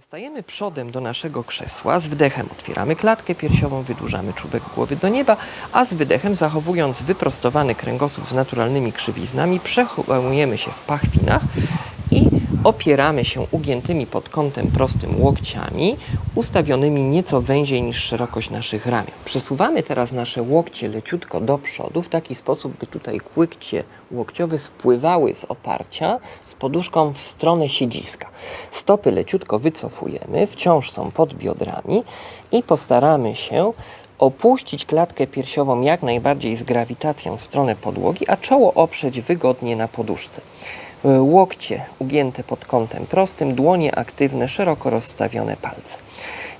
Stajemy przodem do naszego krzesła, z wdechem otwieramy klatkę piersiową, wydłużamy czubek głowy do nieba, a z wydechem, zachowując wyprostowany kręgosłup z naturalnymi krzywiznami, przełamujemy się w pachwinach i opieramy się ugiętymi pod kątem prostym łokciami, ustawionymi nieco węziej niż szerokość naszych ramion. Przesuwamy teraz nasze łokcie leciutko do przodu w taki sposób, by tutaj łykcie łokciowe spływały z oparcia z poduszką w stronę siedziska. Stopy leciutko wycofujemy, wciąż są pod biodrami i postaramy się opuścić klatkę piersiową jak najbardziej z grawitacją w stronę podłogi, a czoło oprzeć wygodnie na poduszce. Y, Łokcie ugięte pod kątem prostym, dłonie aktywne, szeroko rozstawione palce.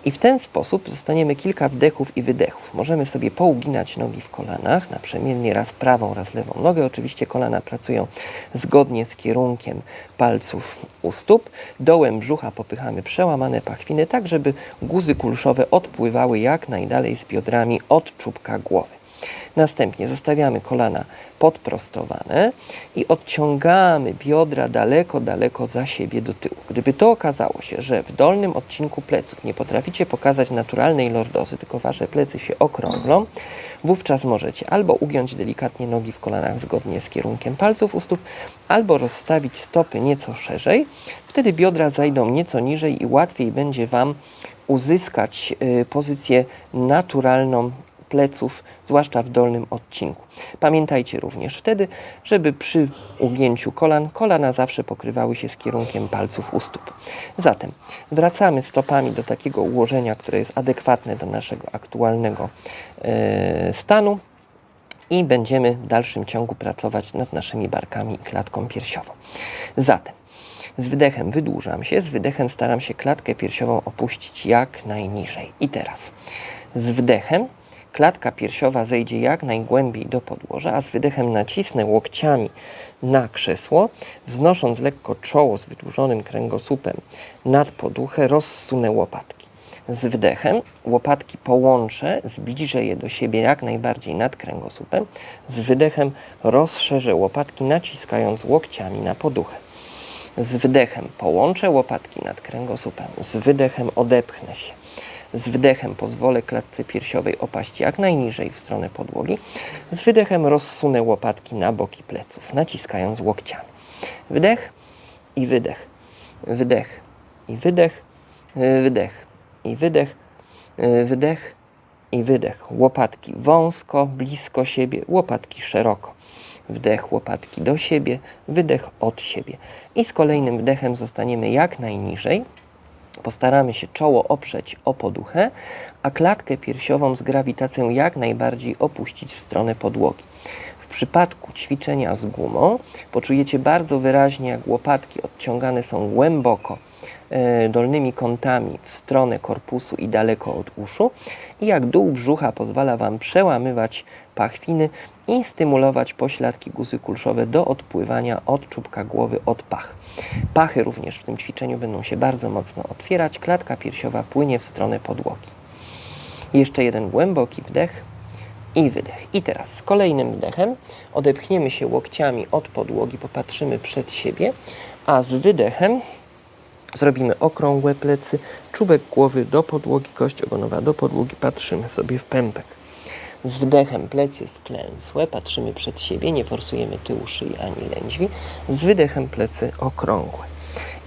I w ten sposób zostaniemy kilka wdechów i wydechów. Możemy sobie pouginać nogi w kolanach, naprzemiennie raz prawą, raz lewą nogę. Oczywiście kolana pracują zgodnie z kierunkiem palców u stóp. Dołem brzucha popychamy przełamane pachwiny, tak żeby guzy kulszowe odpływały jak najdalej z biodrami od czubka głowy. Następnie zostawiamy kolana podprostowane i odciągamy biodra daleko, daleko za siebie do tyłu. Gdyby to okazało się, że w dolnym odcinku pleców nie potraficie pokazać naturalnej lordozy, tylko wasze plecy się okrąglą, wówczas możecie albo ugiąć delikatnie nogi w kolanach zgodnie z kierunkiem palców u stóp, albo rozstawić stopy nieco szerzej. Wtedy biodra zajdą nieco niżej i łatwiej będzie wam uzyskać y, pozycję naturalną pleców, zwłaszcza w dolnym odcinku. Pamiętajcie również wtedy, żeby przy ugięciu kolan, kolana zawsze pokrywały się z kierunkiem palców u stóp. Zatem wracamy stopami do takiego ułożenia, które jest adekwatne do naszego aktualnego e, stanu i będziemy w dalszym ciągu pracować nad naszymi barkami i klatką piersiową. Zatem z wydechem wydłużam się, z wydechem staram się klatkę piersiową opuścić jak najniżej. I teraz z wdechem klatka piersiowa zejdzie jak najgłębiej do podłoża, a z wydechem nacisnę łokciami na krzesło, wznosząc lekko czoło z wydłużonym kręgosłupem nad poduchę, rozsunę łopatki. Z wdechem łopatki połączę, zbliżę je do siebie jak najbardziej nad kręgosłupem. Z wydechem rozszerzę łopatki, naciskając łokciami na poduchę. Z wdechem połączę łopatki nad kręgosłupem, z wydechem odepchnę się. Z wdechem pozwolę klatce piersiowej opaść jak najniżej w stronę podłogi. Z wydechem rozsunę łopatki na boki pleców, naciskając łokciami. Wdech i wydech. Wdech i wydech. Wydech i wydech. Wdech i wydech. Łopatki wąsko, blisko siebie, łopatki szeroko. Wdech łopatki do siebie, wydech od siebie. I z kolejnym wdechem zostaniemy jak najniżej. Postaramy się czoło oprzeć o poduchę, a klatkę piersiową z grawitacją jak najbardziej opuścić w stronę podłogi. W przypadku ćwiczenia z gumą poczujecie bardzo wyraźnie, jak łopatki odciągane są głęboko e, dolnymi kątami w stronę korpusu i daleko od uszu i jak dół brzucha pozwala Wam przełamywać pachwiny i stymulować pośladki guzy kulszowe do odpływania od czubka głowy, od pach. Pachy również w tym ćwiczeniu będą się bardzo mocno otwierać, klatka piersiowa płynie w stronę podłogi. Jeszcze jeden głęboki wdech i wydech. I teraz z kolejnym wdechem odepchniemy się łokciami od podłogi, popatrzymy przed siebie, a z wydechem zrobimy okrągłe plecy, czubek głowy do podłogi, kość ogonowa do podłogi, patrzymy sobie w pępek. Z wdechem plecy wklęsłe, patrzymy przed siebie, nie forsujemy tyłu szyi ani lędźwi. Z wydechem plecy okrągłe.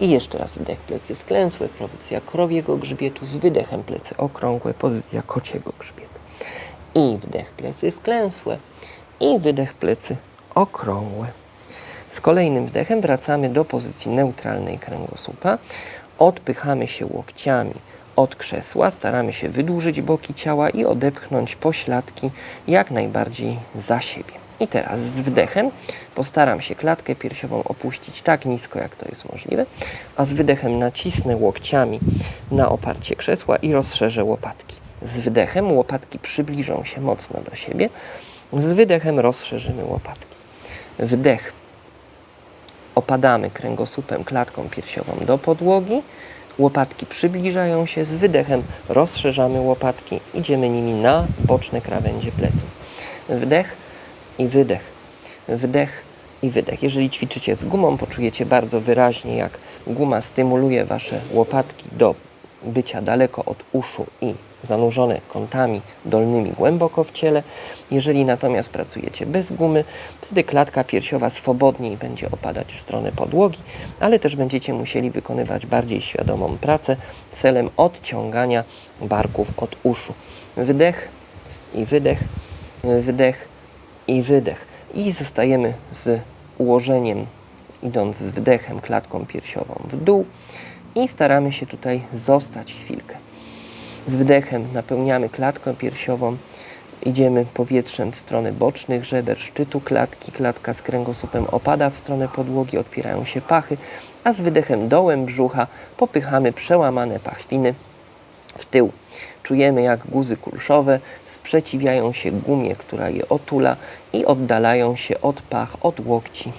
I jeszcze raz wdech plecy wklęsłe, pozycja krowiego grzbietu, z wydechem plecy okrągłe, pozycja kociego grzbietu. I wdech plecy wklęsłe i wydech plecy okrągłe. Z kolejnym wdechem wracamy do pozycji neutralnej kręgosłupa. Odpychamy się łokciami od krzesła, staramy się wydłużyć boki ciała i odepchnąć pośladki jak najbardziej za siebie. I teraz z wdechem postaram się klatkę piersiową opuścić tak nisko, jak to jest możliwe, a z wydechem nacisnę łokciami na oparcie krzesła i rozszerzę łopatki. Z wdechem łopatki przybliżą się mocno do siebie, z wydechem rozszerzymy łopatki. Wdech opadamy kręgosłupem, klatką piersiową do podłogi. Łopatki przybliżają się, z wydechem rozszerzamy łopatki, idziemy nimi na boczne krawędzie pleców. Wdech i wydech, wdech i wydech. Jeżeli ćwiczycie z gumą, poczujecie bardzo wyraźnie, jak Guma stymuluje Wasze łopatki do bycia daleko od uszu i zanurzone kątami dolnymi głęboko w ciele. Jeżeli natomiast pracujecie bez gumy, wtedy klatka piersiowa swobodniej będzie opadać w stronę podłogi, ale też będziecie musieli wykonywać bardziej świadomą pracę celem odciągania barków od uszu. Wydech i wydech, wydech i wydech. I zostajemy z ułożeniem, idąc z wdechem klatką piersiową w dół i staramy się tutaj zostać chwilkę. Z wdechem napełniamy klatkę piersiową, idziemy powietrzem w stronę bocznych żeber, szczytu klatki, klatka z kręgosłupem opada w stronę podłogi, otwierają się pachy, a z wydechem dołem brzucha popychamy przełamane pachwiny w tył. Czujemy jak guzy kulszowe sprzeciwiają się gumie, która je otula i oddalają się od pach, od łokci.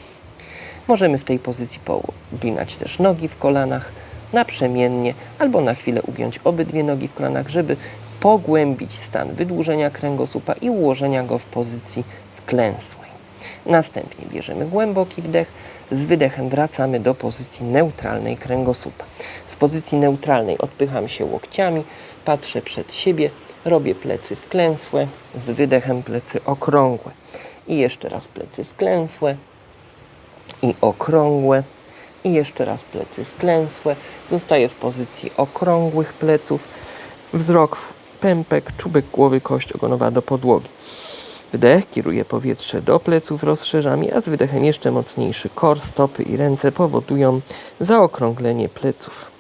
Możemy w tej pozycji poginać też nogi w kolanach naprzemiennie albo na chwilę ugiąć obydwie nogi w kolanach, żeby pogłębić stan wydłużenia kręgosłupa i ułożenia go w pozycji wklęsłej. Następnie bierzemy głęboki wdech, z wydechem wracamy do pozycji neutralnej kręgosłupa. Z pozycji neutralnej odpycham się łokciami, patrzę przed siebie, robię plecy wklęsłe, z wydechem plecy okrągłe. I jeszcze raz plecy wklęsłe i okrągłe. I jeszcze raz plecy wklęsłe. Zostaję w pozycji okrągłych pleców. Wzrok w pępek, czubek głowy, kość ogonowa do podłogi. Wdech, kieruję powietrze do pleców, rozszerzam je, a z wydechem jeszcze mocniejszy kor, stopy i ręce powodują zaokrąglenie pleców.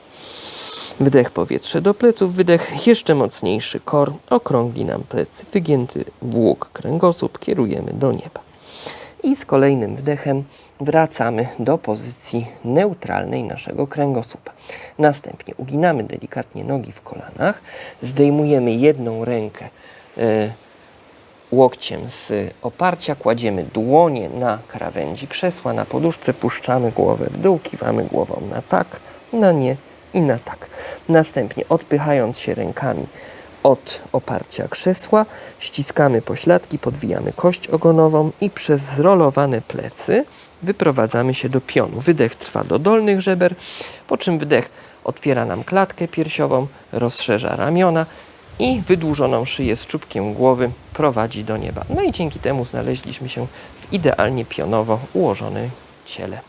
Wdech powietrze do pleców, wydech jeszcze mocniejszy kor, okrągli nam plecy, wygięty włók, kręgosłup, kierujemy do nieba. I z kolejnym wdechem wracamy do pozycji neutralnej naszego kręgosłupa. Następnie uginamy delikatnie nogi w kolanach, zdejmujemy jedną rękę e, łokciem z oparcia, kładziemy dłonie na krawędzi krzesła, na poduszce, puszczamy głowę w dół, kiwamy głową na tak, na nie i na tak. Następnie odpychając się rękami od oparcia krzesła, ściskamy pośladki, podwijamy kość ogonową i przez zrolowane plecy wyprowadzamy się do pionu. Wydech trwa do dolnych żeber, po czym wydech otwiera nam klatkę piersiową, rozszerza ramiona i wydłużoną szyję z czubkiem głowy prowadzi do nieba. No i dzięki temu znaleźliśmy się w idealnie pionowo ułożonym ciele.